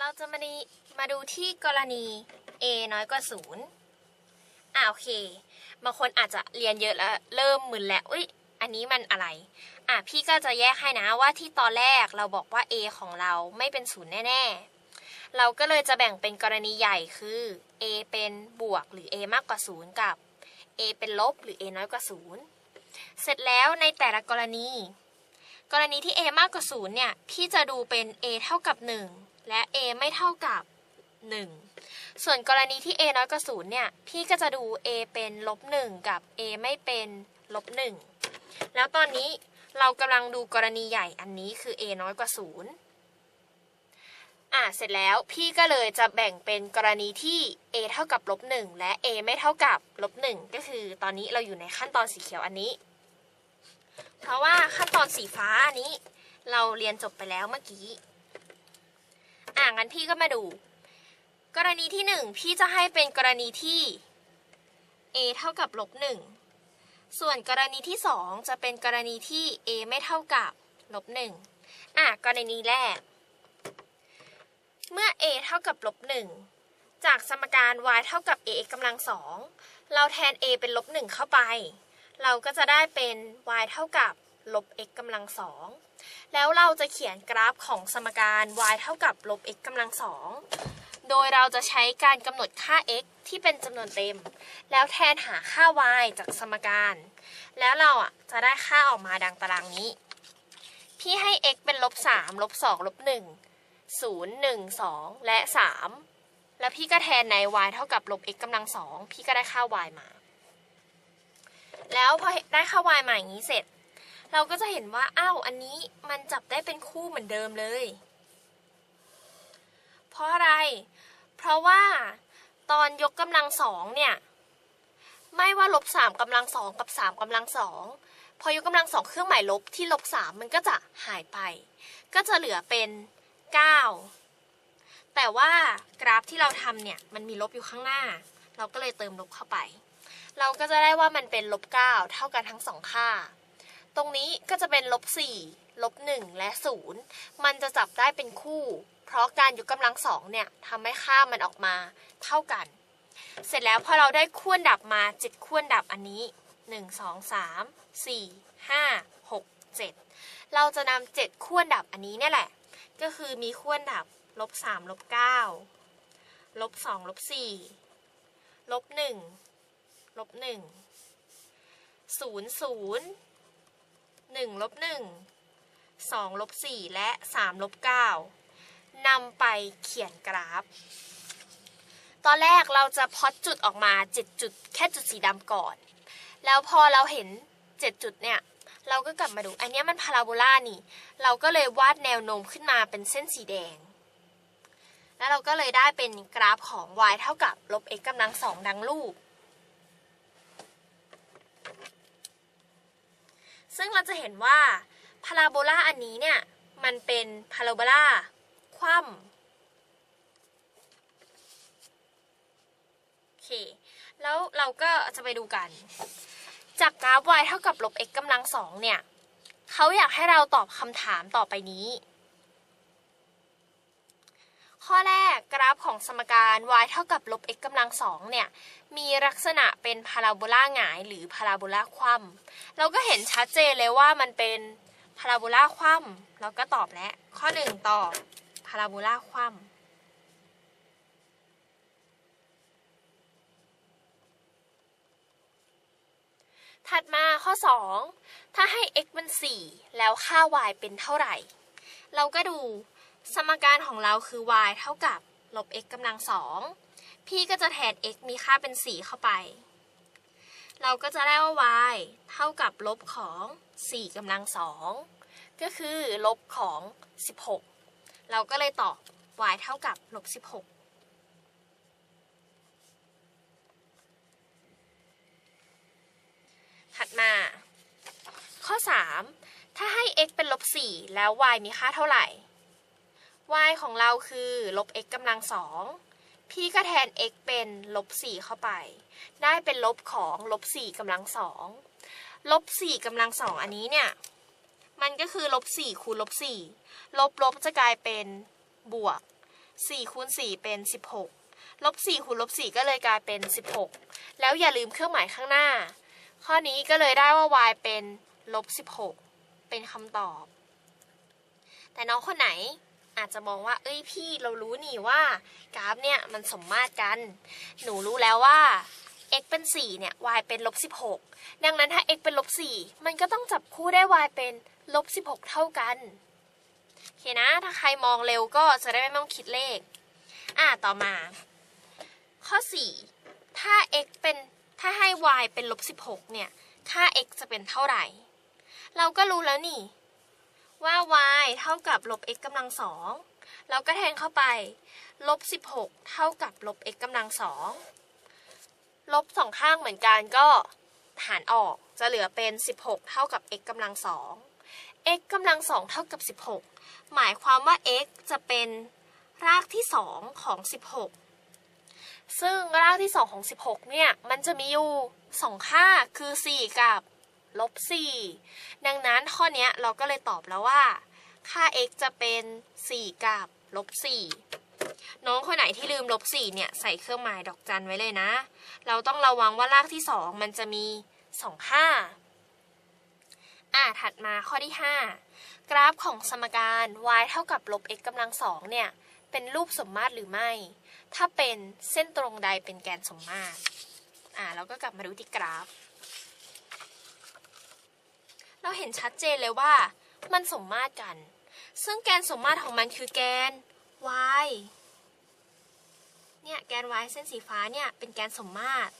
เราจะมาดีมาดูที่กรณี a น้อยกว่าศูนย์อ่าโอเค บางคนอาจจะเรียนเยอะแล้วเริ่มมึนแล้ว อุ้ยอันนี้มันอะไร อะพี่ก็จะแยกให้นะว่าที่ตอนแรกเราบอกว่า a ของเราไม่เป็นศูนย์แน่ ๆ เราก็เลยจะแบ่งเป็นกรณีใหญ่คือ a เป็นบวกหรือ a มากกว่าศูนย์กับ a เป็นลบหรือ a น้อยกว่าศูนย์เสร็จแล้วในแต่ละกรณี กรณีที่ a มากกว่าศูนย์เนี่ย พี่จะดูเป็น a เท่ากับ 1 และ a ไม่เท่ากับ 1 ส่วนกรณีที่ a น้อยกว่าศูนย์เนี่ย พี่ก็จะดู a เป็นลบ1กับ a ไม่เป็นลบ1แล้วตอนนี้เรากำลังดูกรณีใหญ่อันนี้คือ a น้อยกว่าศูนย์อะเสร็จแล้วพี่ก็เลยจะแบ่งเป็นกรณีที่ a เท่ากับลบ1และ a ไม่เท่ากับลบ1ก็คือตอนนี้เราอยู่ในขั้นตอนสีเขียวอันนี้ เพราะว่าขั้นตอนสีฟ้าอันนี้ เราเรียนจบไปแล้วเมื่อกี้ อ่างั้นพี่ก็มาดู กรณีที่หนึ่งพี่จะให้เป็นกรณีที่ a เท่ากับลบหนึ่งส่วนกรณีที่สองจะเป็นกรณีที่ a ไม่เท่ากับลบหนึ่งอะกรณีแรก เมื่อ a เท่ากับลบหนึ่งจากสมการ y เท่ากับ ax กำลังสองเราแทน a เป็นลบหนึ่งเข้าไป เราก็จะได้เป็น y เท่ากับ ลบ x กำลังสองแล้วเราจะเขียนกราฟของสมการ y เท่ากับลบ x กำลังสองโดยเราจะใช้การกำหนดค่า x ที่เป็นจำนวนเต็ม แล้วแทนหาค่า y จากสมการ แล้วเราอะจะได้ค่าออกมาดังตารางนี้ พี่ให้ x เป็นลบ3ลบ2ลบ1 0 1 2 และ 3 แล้วพี่ก็แทนใน y เท่ากับลบ x กำลังสองพี่ก็ได้ค่า y มา แล้วพอได้ค่า y มาอย่างนี้เสร็จ เราก็จะเห็นว่าอ้าวอันนี้มันจับได้เป็นคู่เหมือนเดิมเลย เพราะอะไร เพราะว่าตอนยกกำลังสองเนี่ย ไม่ว่าลบสามกำลังสองกับสามกำลังสองพอยกกำลังสองเครื่องหมายลบที่ลบสามมันก็จะหายไป ก็จะเหลือเป็นเก้าแต่ว่ากราฟที่เราทำเนี่ยมันมีลบอยู่ข้างหน้า เราก็เลยเติมลบเข้าไป เราก็จะได้ว่ามันเป็นลบเก้าเท่ากันทั้งสองค่า ตรงนี้ก็จะเป็นลบสี่ลบหนึ่งและศูนย์มันจะจับได้เป็นคู่ เพราะการยกกำลังสองเนี่ยทำให้ค่ามันออกมาเท่ากัน เสร็จแล้วพอเราได้คู่ดับมาเจ็ดคู่ดับอันนี้หนึ่งสองสามสี่ห้าหกเจ็ดเราจะนำเจ็ดคู่ดับอันนี้เนี่ยแหละ ก็คือมีคู่ดับลบสามลบเก้าลบสองลบสี่ลบหนึ่งลบหนึ่ง ศูนย์ศูนย์หนึ่งลบหนึ่งสองลบสี่และสามลบเก้านำไปเขียนกราฟ ตอนแรกเราจะพอตจุดออกมาเจ็ดจุดแค่จุดสีดำก่อน แล้วพอเราเห็นเจ็ดจุดเนี่ย เราก็กลับมาดู อันนี้มันพาราโบลานี่ เราก็เลยวาดแนวโน้มขึ้นมาเป็นเส้นสีแดง แล้วเราก็เลยได้เป็นกราฟของ y เท่ากับลบ x กำลังสองดังรูป ซึ่งเราจะเห็นว่าพาราโบลาอันนี้เนี่ย มันเป็นพาราโบลาคว่ำโอเค แล้วเราก็จะไปดูกัน จากกราฟ y เท่ากับลบ x กำลังสองเนี่ย เขาอยากให้เราตอบคำถามต่อไปนี้ ข้อแรกกราฟของสมการ y เท่ากับลบ x กำลังสองเนี่ย มีลักษณะเป็นพาราโบลาหงายหรือพาราโบลาคว่ำเราก็เห็นชัดเจนเลยว่ามันเป็นพาราโบลาคว่ำเราก็ตอบแล้ว ข้อหนึ่งตอบพาราโบลาคว่ำถัดมาข้อ 2 ถ้าให้ x เป็น4 แล้วค่า y เป็นเท่าไหร่ เราก็ดู สมการของเราคือ y เท่ากับลบ x กำลังสอง พี่ก็จะแทน x มีค่าเป็น 4 เข้าไป เราก็จะได้ว่า y เท่ากับลบของ 4กำลังสอง ก็คือลบของ 16 เราก็เลยตอบ y เท่ากับลบ 16ถัดมา ข้อ 3 ถ้าให้ x เป็นลบ 4 แล้ว y มีค่าเท่าไหร่ y ของเราคือลบ x กำลังสอง พี่ก็แทน x เป็นลบ4เข้าไป ได้เป็นลบของลบ4กำลังสองลบ4กำลังสองอันนี้เนี่ย มันก็คือลบ4คูณลบ4ลบลบจะกลายเป็นบวก4คูณ4เป็น16ลบ4คูณลบ4ก็เลยกลายเป็น16แล้วอย่าลืมเครื่องหมายข้างหน้า ข้อนี้ก็เลยได้ว่า y เป็นลบ16เป็นคำตอบ แต่น้องคนไหน อาจจะมองว่า เอ้ยพี่เรารู้นี่ว่ากราฟเนี่ยมันสมมาตรกัน หนูรู้แล้วว่า x เป็น 4 เนี่ย y เป็นลบ16 ดังนั้นถ้า x เป็นลบ4มันก็ต้องจับคู่ได้ y เป็นลบ16 เท่ากันโอเคนะ ถ้าใครมองเร็วก็จะได้ไม่ต้องคิดเลข อะต่อมา ข้อ 4 ถ้า x เป็น ถ้าให้ y เป็นลบ16 เนี่ย ค่า x จะเป็นเท่าไหร่ เราก็รู้แล้วนี่ ว่า y เท่ากับลบ x กำลังสองเราก็แทนเข้าไปลบ 16 เท่ากับลบ x กำลังสองลบสองข้างเหมือนกันก็หารออกจะเหลือเป็น 16 เท่ากับ x กำลังสอง x กำลังสองเท่ากับ 16 หมายความว่า x จะเป็นรากที่2ของ 16 ซึ่งรากที่2ของ 16 เนี่ย มันจะมีอยู่2ค่าคือ 4 กับ ลบ4ดังนั้นข้อนี้เราก็เลยตอบแล้วว่า ค่า x จะเป็น 4 กับลบ4น้องคนไหนที่ลืมลบ4เนี่ยใส่เครื่องหมายดอกจันไว้เลยนะ เราต้องระวังว่ารากที่ 2 มันจะมี 2 ค่าอ่าถัดมาข้อที่ 5 กราฟของสมการ y เท่ากับลบ x กำลังสองเนี่ย เป็นรูปสมมาตรหรือไม่ ถ้าเป็นเส้นตรงใดเป็นแกนสมมาตร อ่าเราก็กลับมาดูที่กราฟ เราเห็นชัดเจนเลยว่า มันสมมาตรกัน ซึ่งแกนสมมาตรของมันคือแกน y เนี่ยแกน y เส้นสีฟ้าเนี่ยเป็นแกนสมมาตร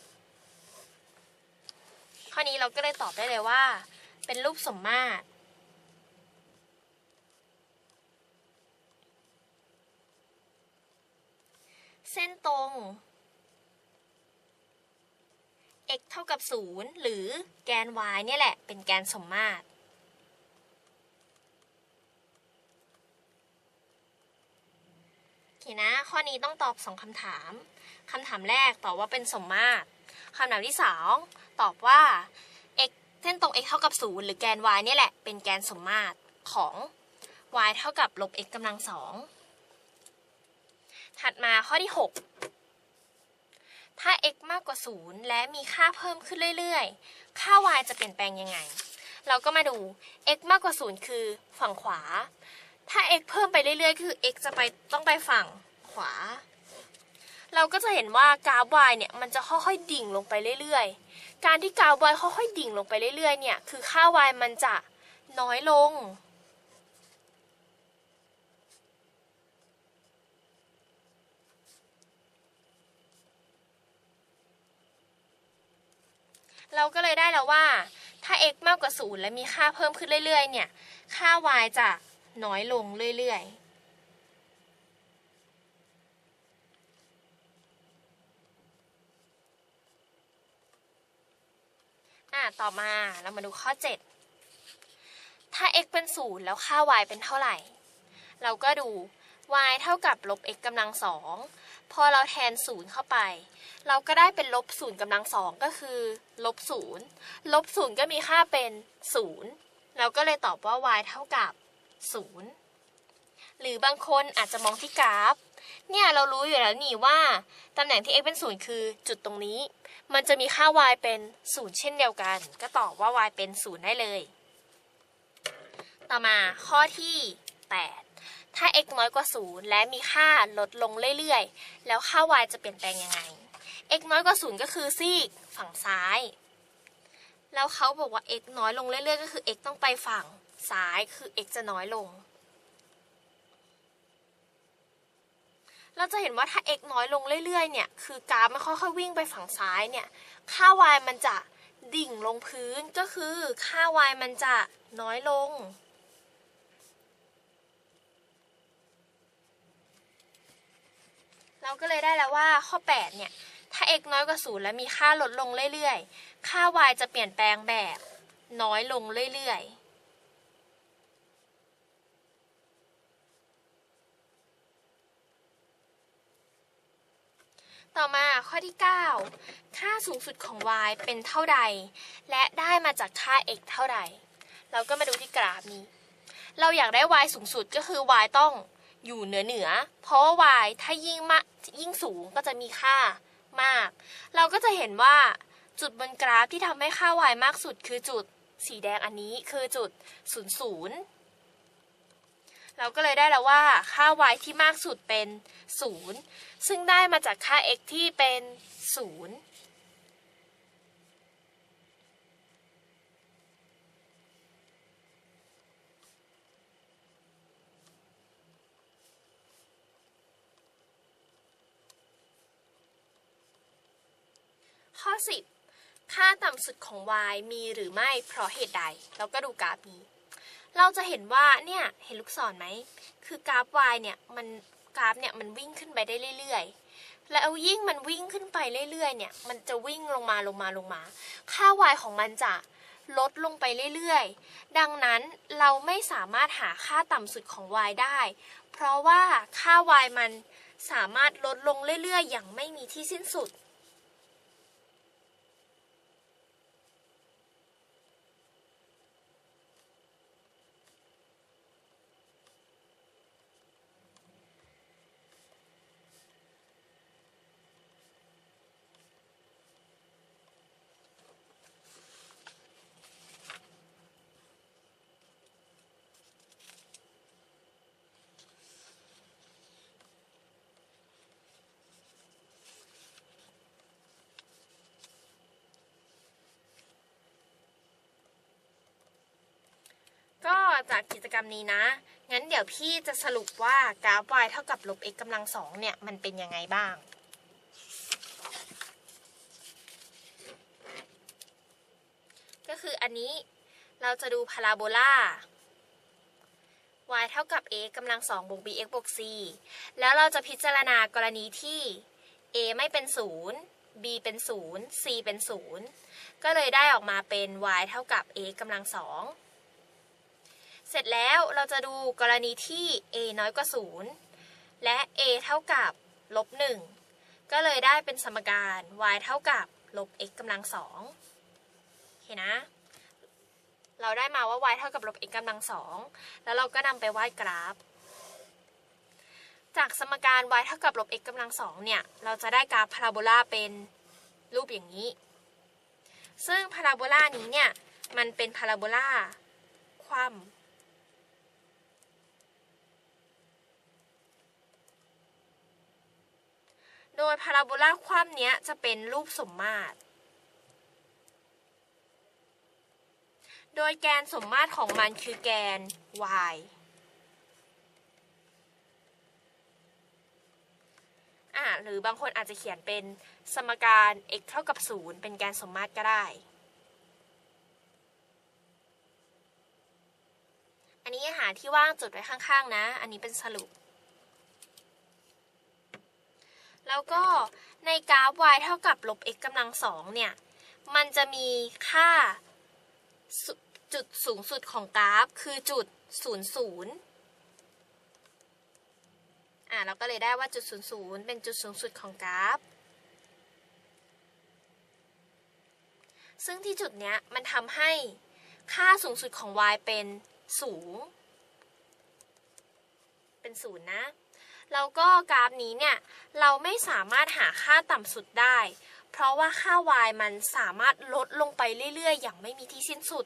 ข้อนี้เราก็เลยตอบได้เลยว่า เป็นรูปสมมาตร เส้นตรง x เท่ากับ 0 หรือ แกน y เนี่ยแหละ เป็นแกนสมมาตร โอเคนะ ข้อนี้ต้องตอบ2คำถาม คำถามแรกตอบว่าเป็นสมมาตร คำถามที่2ตอบว่า x เส้นตรง x เท่ากับ 0 หรือแกน y เนี่ยแหละ เป็นแกนสมมาตรของ y เท่ากับลบ x กำลังสอง ถัดมาข้อที่ 6 ถ้า x มากกว่า 0 และมีค่าเพิ่มขึ้นเรื่อยๆ ค่า y จะเปลี่ยนแปลงยังไง เราก็มาดู x มากกว่า 0 คือฝั่งขวา ถ้า x เพิ่มไปเรื่อยๆ คือ x จะไปต้องไปฝั่งขวา เราก็จะเห็นว่ากราฟ y เนี่ยมันจะค่อยๆดิ่งลงไปเรื่อยๆ การที่กราฟ y ค่อยๆดิ่งลงไปเรื่อยๆ เนี่ย คือค่า y มันจะน้อยลง เราก็เลยได้แล้วว่า ถ้า x มากกว่า 0 และมีค่าเพิ่มขึ้นเรื่อย ๆ เนี่ย ค่า y จะน้อยลงเรื่อย ๆอะต่อมาเรามาดูข้อ 7 ถ้า x เป็น0แล้วค่า y เป็นเท่าไหร่ เราก็ดู y เท่ากับลบ x กำลังสอง พอเราแทน 0 เข้าไป เราก็ได้เป็นลบ0กำลังสองก็คือลบ0ลบ0ก็มีค่าเป็น0เราก็เลยตอบว่า y เท่ากับ0หรือบางคนอาจจะมองที่กราฟ เนี่ยเรารู้อยู่แล้วนี่ว่าตำแหน่งที่ x เป็น0คือจุดตรงนี้ มันจะมีค่า y เป็น0เช่นเดียวกัน ก็ตอบว่า y เป็น0ได้เลย ต่อมาข้อที่ 8 ถ้า x น้อยกว่า 0 และมีค่าลดลงเรื่อยๆ แล้วค่า y จะเปลี่ยนแปลงยังไง x น้อยกว่า0ก็คือซีกฝั่งซ้าย แล้วเขาบอกว่า x น้อยลงเรื่อยๆ ก็คือ x ต้องไปฝั่งซ้ายคือ x จะน้อยลง เราจะเห็นว่าถ้า x น้อยลงเรื่อยๆ เนี่ย คือกราฟมันค่อยๆวิ่งไปฝั่งซ้ายเนี่ย ค่า y มันจะดิ่งลงพื้นก็คือค่า y มันจะน้อยลง เราก็เลยได้แล้วว่าข้อ 8 เนี่ยา x น้อยกว่า 0 และมีค่าลดลงเรื่อยๆ ค่า y จะเปลี่ยนแปลงแบบ น้อยลงเรื่อยๆต่อมาข้อที่ 9 ค่าสูงสุดของ y เป็นเท่าใด และได้มาจากค่า x เท่าใด เราก็มาดูที่กราฟนี้ เราอยากได้ y สูงสุดก็คือ y ต้องอยู่เหนือเหนือ เพราะว่า y ถ้ายิ่งมากยิ่งสูงก็จะมีค่า มากเราก็จะเห็นว่าจุดบนกราฟที่ทำให้ค่า y มากสุดคือจุดสีแดงอันนี้คือจุด 00 เราก็เลยได้แล้วว่าค่า y ที่มากสุดเป็น 0 ซึ่งได้มาจากค่า x ที่เป็น 0 ข้อ 10 ค่าต่ำสุดของ y มีหรือไม่เพราะเหตุใด เราก็ดูกราฟนี้ เราจะเห็นว่าเนี่ยเห็นลูกศรไหม คือกราฟ y เนี่ยมันกราฟเนี่ยมันวิ่งขึ้นไปได้เรื่อยๆ แล้วยิ่งมันวิ่งขึ้นไปเรื่อยๆ เนี่ย มันจะวิ่งลงมาลงมาลงมา ค่า y ของมันจะลดลงไปเรื่อยๆ ดังนั้นเราไม่สามารถหาค่าต่ำสุดของ y ได้ เพราะว่าค่า y มันสามารถลดลงเรื่อยๆ อย่างไม่มีที่สิ้นสุด ก็จากกิจกรรมนี้นะ งั้นเดี๋ยวพี่จะสรุปว่ากราฟ y เท่ากับลบ x กำลังสองเนี่ยมันเป็นยังไงบ้าง ก็คืออันนี้เราจะดูพาราโบลา y เท่ากับ a กำลังสองบวก bx บวก c แล้วเราจะพิจารณากรณีที่ a ไม่เป็นศูนย์ b เป็นศูนย์ c เป็นศูนย์ก็เลยได้ออกมาเป็น y เท่ากับ a กำลังสอง เสร็จแล้วเราจะดูกรณีที่ a น้อยกว่า 0 และ a เท่ากับลบ1ก็เลยได้เป็นสมการ y เท่ากับลบ x กำลังสองโอเคนะ เราได้มาว่า y เท่ากับลบ x กำลังสองแล้วเราก็นำไปวาดกราฟ จากสมการ y เท่ากับลบ x กำลังสองเนี่ย เราจะได้กราฟพาราโบลาเป็นรูปอย่างนี้ ซึ่งพาราโบลานี้เนี่ย มันเป็นพาราโบลาคว่ำ โดยพาราโบลาคว่ำเนี้ยจะเป็นรูปสมมาตร โดยแกนสมมาตรของมันคือแกน y อ่าหรือบางคนอาจจะเขียนเป็นสมการ x เท่ากับ 0 เป็นแกนสมมาตรก็ได้ อันนี้หาที่ว่างจุดไว้ข้างๆนะ อันนี้เป็นสรุป แล้วก็ในกราฟ y เท่ากับลบ x กำลังสองเนี่ย มันจะมีค่าจุดสูงสุดของกราฟ คือจุด 00อ่าเราก็เลยได้ว่าจุด00เป็นจุดสูงสุดของกราฟ ซึ่งที่จุดเนี้ยมันทำให้ค่าสูงสุดของ y เป็นสูง เป็นศูนย์นะ แล้วก็กราฟนี้เนี่ย เราไม่สามารถหาค่าต่ำสุดได้ เพราะว่าค่า y มันสามารถลดลงไปเรื่อยๆ อย่างไม่มีที่สิ้นสุด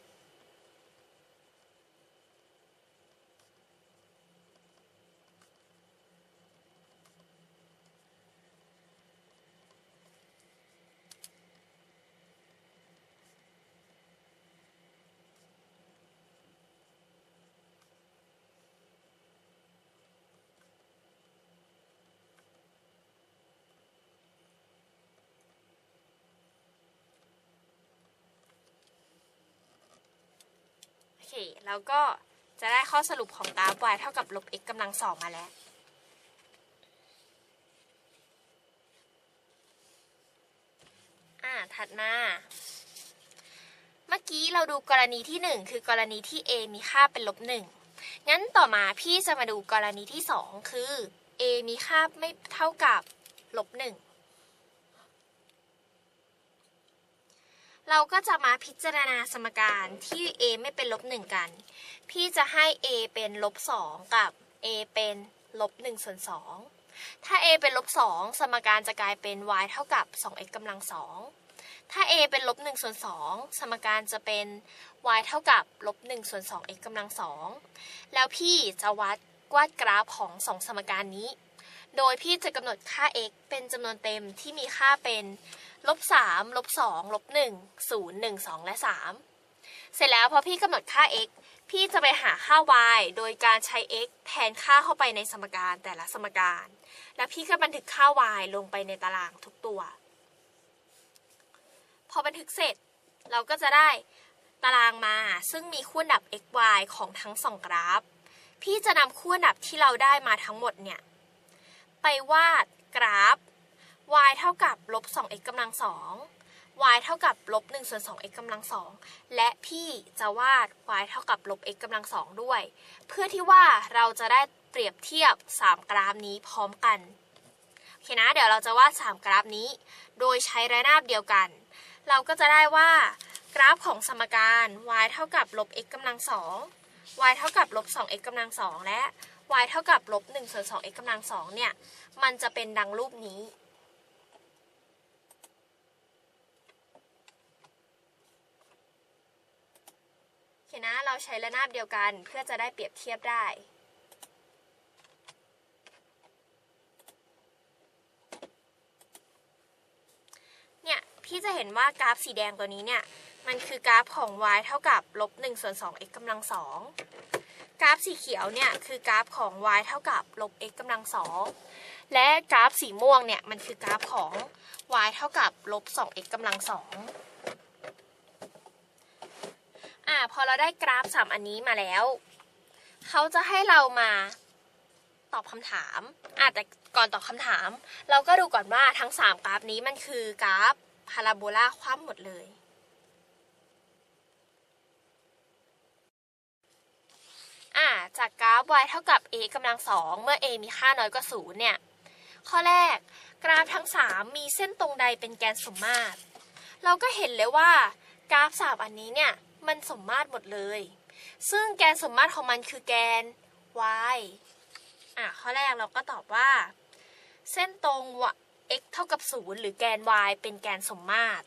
แล้วก็จะได้ข้อสรุปของกราฟ y เท่ากับลบ x กำลังสองมาแล้วถัดมา เมื่อกี้เราดูกรณีที่ 1 คือกรณีที่ a มีค่าเป็นลบ1งั้นต่อมาพี่จะมาดูกรณีที่ 2 คือ a มีค่าไม่เท่ากับลบ1 เราก็จะมาพิจารณาสมการที่ a ไม่เป็นลบหนึ่งกัน พี่จะให้ a เป็นลบสองกับ a เป็นลบ1ส่วน2ถ้า a เป็นลบ2สมการจะกลายเป็น y เท่ากับ 2x กำลัง2ถ้า a เป็นลบ1ส่วน2สมการจะเป็น y เท่ากับลบ1ส่วน 2x กำลัง2แล้วพี่จะวัดวาดกราฟของ 2 สมการนี้ โดยพี่จะกำหนดค่า x เป็นจำนวนเต็มที่มีค่าเป็น ลบ3ลบ2ลบ1 0 1 2 และ 3 เสร็จแล้วพอพี่กำหนดค่า x พี่จะไปหาค่า y โดยการใช้ x แทนค่าเข้าไปในสมการแต่ละสมการ แล้วพี่ก็บันทึกค่า y ลงไปในตารางทุกตัว พอบันทึกเสร็จเราก็จะได้ตารางมา ซึ่งมีคู่อันดับ x y ของทั้งสองกราฟ พี่จะนำคู่อันดับที่เราได้มาทั้งหมดเนี่ย ไปวาดกราฟ y เท่ากับลบ 2x กำลัง 2 y เท่ากับลบ1ส่วน 2x กำลัง 2 และพี่จะวาด y เท่ากับลบ x กำลัง 2 ด้วย เพื่อที่ว่าเราจะได้เปรียบเทียบ 3 กราฟนี้พร้อมกัน โอเคนะ เดี๋ยวเราจะวาด 3 กราฟนี้ โดยใช้ระนาบเดียวกัน เราก็จะได้ว่ากราฟของสมการ y เท่ากับลบ x กำลัง 2 y เท่ากับลบ 2x กำลัง 2 และ y เท่ากับลบ1ส่วน 2x กำลัง 2 เนี่ย มันจะเป็นดังรูปนี้ โอเค นะ เราใช้ระนาบเดียวกันเพื่อจะได้เปรียบเทียบได้ เนี่ยพี่จะเห็นว่ากราฟสีแดงตัวนี้เนี่ย มันคือกราฟของ y เท่ากับลบ1ส่วน 2x กำลัง2กราฟสีเขียวเนี่ยคือกราฟของ y เท่ากับลบ x กำลัง2และกราฟสีม่วงเนี่ยมันคือกราฟของ y เท่ากับลบ 2x กำลัง2อ่าพอเราได้กราฟ3อันนี้มาแล้ว เขาจะให้เรามาตอบคำถามอะแต่ก่อนตอบคำถาม เราก็ดูก่อนว่าทั้ง3กราฟนี้มันคือกราฟพาราโบลาคว่ำหมดเลยอ่าจากกราฟ y เท่ากับ a กำลังสองเมื่อ a มีค่าน้อยกว่าศูนย์เนี่ย ข้อแรกกราฟทั้ง 3 มีเส้นตรงใดเป็นแกนสมมาตร เราก็เห็นเลยว่า กราฟสามอันนี้เนี่ย มันสมมาตรหมดเลย ซึ่งแกนสมมาตรของมันคือแกน y อะข้อแรกเราก็ตอบว่า เส้นตรง x เท่ากับ 0 หรือแกน y เป็นแกนสมมาตร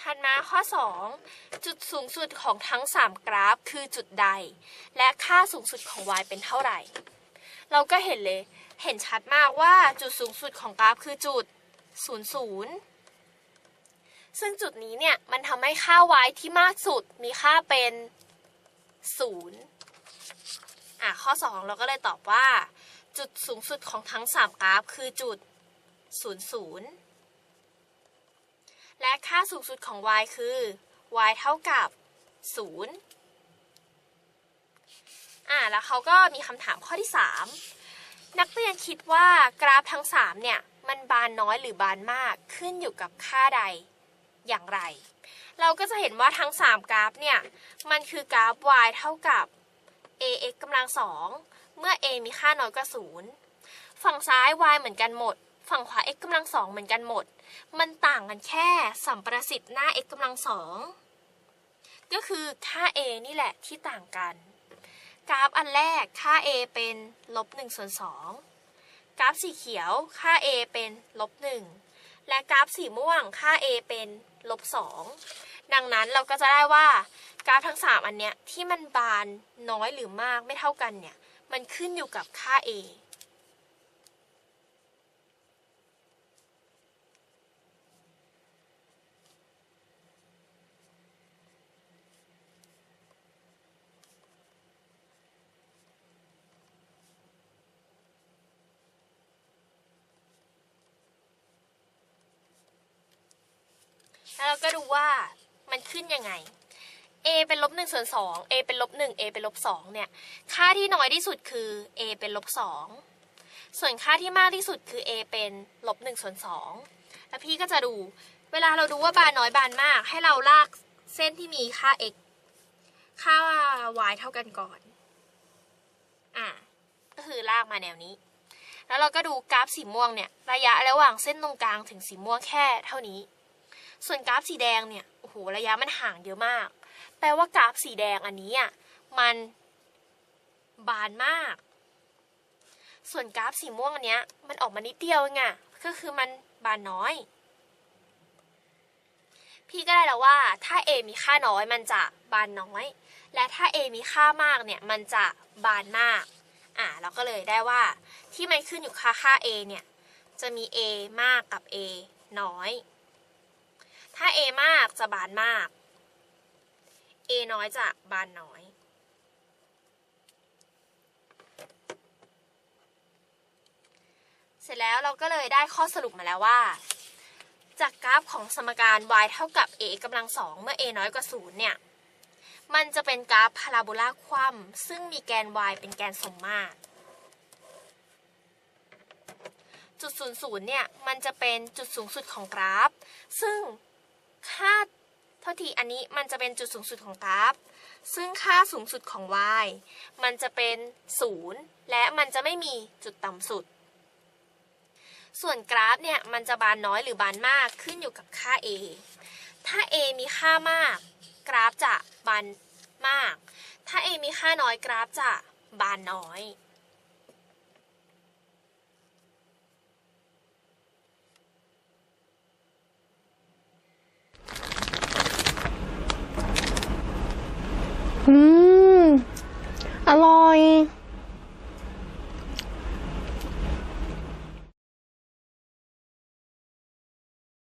ถัดมาข้อ 2 จุดสูงสุดของทั้ง 3 กราฟคือจุดใด และค่าสูงสุดของ y เป็นเท่าไหร่ เราก็เห็นเลย เห็นชัดมากว่าจุดสูงสุดของกราฟคือจุด 0 0 ซึ่งจุดนี้เนี่ย มันทำให้ค่า y ที่มากสุดมีค่าเป็น 0 อะ ข้อ 2 เราก็เลยตอบว่า จุดสูงสุดของทั้ง 3 กราฟคือจุด 0 0 และค่าสูงสุดของ y คือ y เท่ากับ 0 อ่า แล้วเขาก็มีคำถามข้อที่ 3 นักเรียนคิดว่ากราฟทั้ง 3 เนี่ย มันบานน้อยหรือบานมากขึ้นอยู่กับค่าใดอย่างไร เราก็จะเห็นว่าทั้ง 3 กราฟเนี่ย มันคือกราฟ y เท่ากับ ax กำลัง2เมื่อ a มีค่าน้อยกว่า 0 ฝั่งซ้าย y เหมือนกันหมด ฝั่งขวา x กำลัง2เหมือนกันหมด มันต่างกันแค่สัมประสิทธิ์หน้า x กำลังสองก็คือค่า a นี่แหละที่ต่างกัน กราฟอันแรกค่า a เป็นลบ1ส่วน2กราฟสีเขียวค่า a เป็นลบ1และกราฟสีม่วงค่า a เป็นลบ2ดังนั้นเราก็จะได้ว่ากราฟทั้ง 3 อันเนี้ยที่มันบานน้อยหรือมากไม่เท่ากันเนี่ย มันขึ้นอยู่กับค่า a แล้วเราก็ดูว่ามันขึ้นยังไง a เป็นลบ1ส่วน2 a เป็นลบ1 a เป็นลบ2เนี่ย ค่าที่น้อยที่สุดคือ a เป็นลบ2ส่วนค่าที่มากที่สุดคือ a เป็นลบ1ส่วน2แล้วพี่ก็จะดู เวลาเราดูว่าบานน้อยบานมาก ให้เราลากเส้นที่มีค่า x ค่า y เท่ากันก่อน อ่าก็คือลากมาแนวนี้ แล้วเราก็ดูกราฟสีม่วงเนี่ย ระยะระหว่างเส้นตรงกลางถึงสีม่วงแค่เท่านี้ ส่วนกราฟสีแดงเนี่ยโอ้โหระยะมันห่างเยอะมาก แปลว่ากราฟสีแดงอันนี้อะมันบานมาก ส่วนกราฟสีม่วงอันเนี้ยมันออกมานิดเดียวเองอะก็คือมันบานน้อย พี่ก็ได้แล้วว่าถ้า a มีค่าน้อยมันจะบานน้อย และถ้า a มีค่ามากเนี่ยมันจะบานมากอ่าเราก็เลยได้ว่าที่มันขึ้นอยู่ค่าค่า a เนี่ยจะมี a มากกับ a น้อย ถ้า a มากจะบานมาก a น้อยจะบานน้อย เสร็จแล้วเราก็เลยได้ข้อสรุปมาแล้วว่า จากกราฟของสมการ y เท่ากับ a กำลังสองเมื่อ a น้อยกว่าศูนย์เนี่ย มันจะเป็นกราฟพาราโบลาคว่ำซึ่งมีแกน y เป็นแกนสมมาตรจุดศูนย์ศูนย์เนี่ย มันจะเป็นจุดสูงสุดของกราฟ ซึ่ง ค่าเท่าทีอันนี้มันจะเป็นจุดสูงสุดของกราฟ ซึ่งค่าสูงสุดของ y มันจะเป็นศูนย์และมันจะไม่มีจุดต่ำสุด ส่วนกราฟเนี่ยมันจะบานน้อยหรือบานมากขึ้นอยู่กับค่า a ถ้า a มีค่ามาก กราฟจะบานมาก ถ้า a มีค่าน้อยกราฟจะบานน้อย อืม อร่อย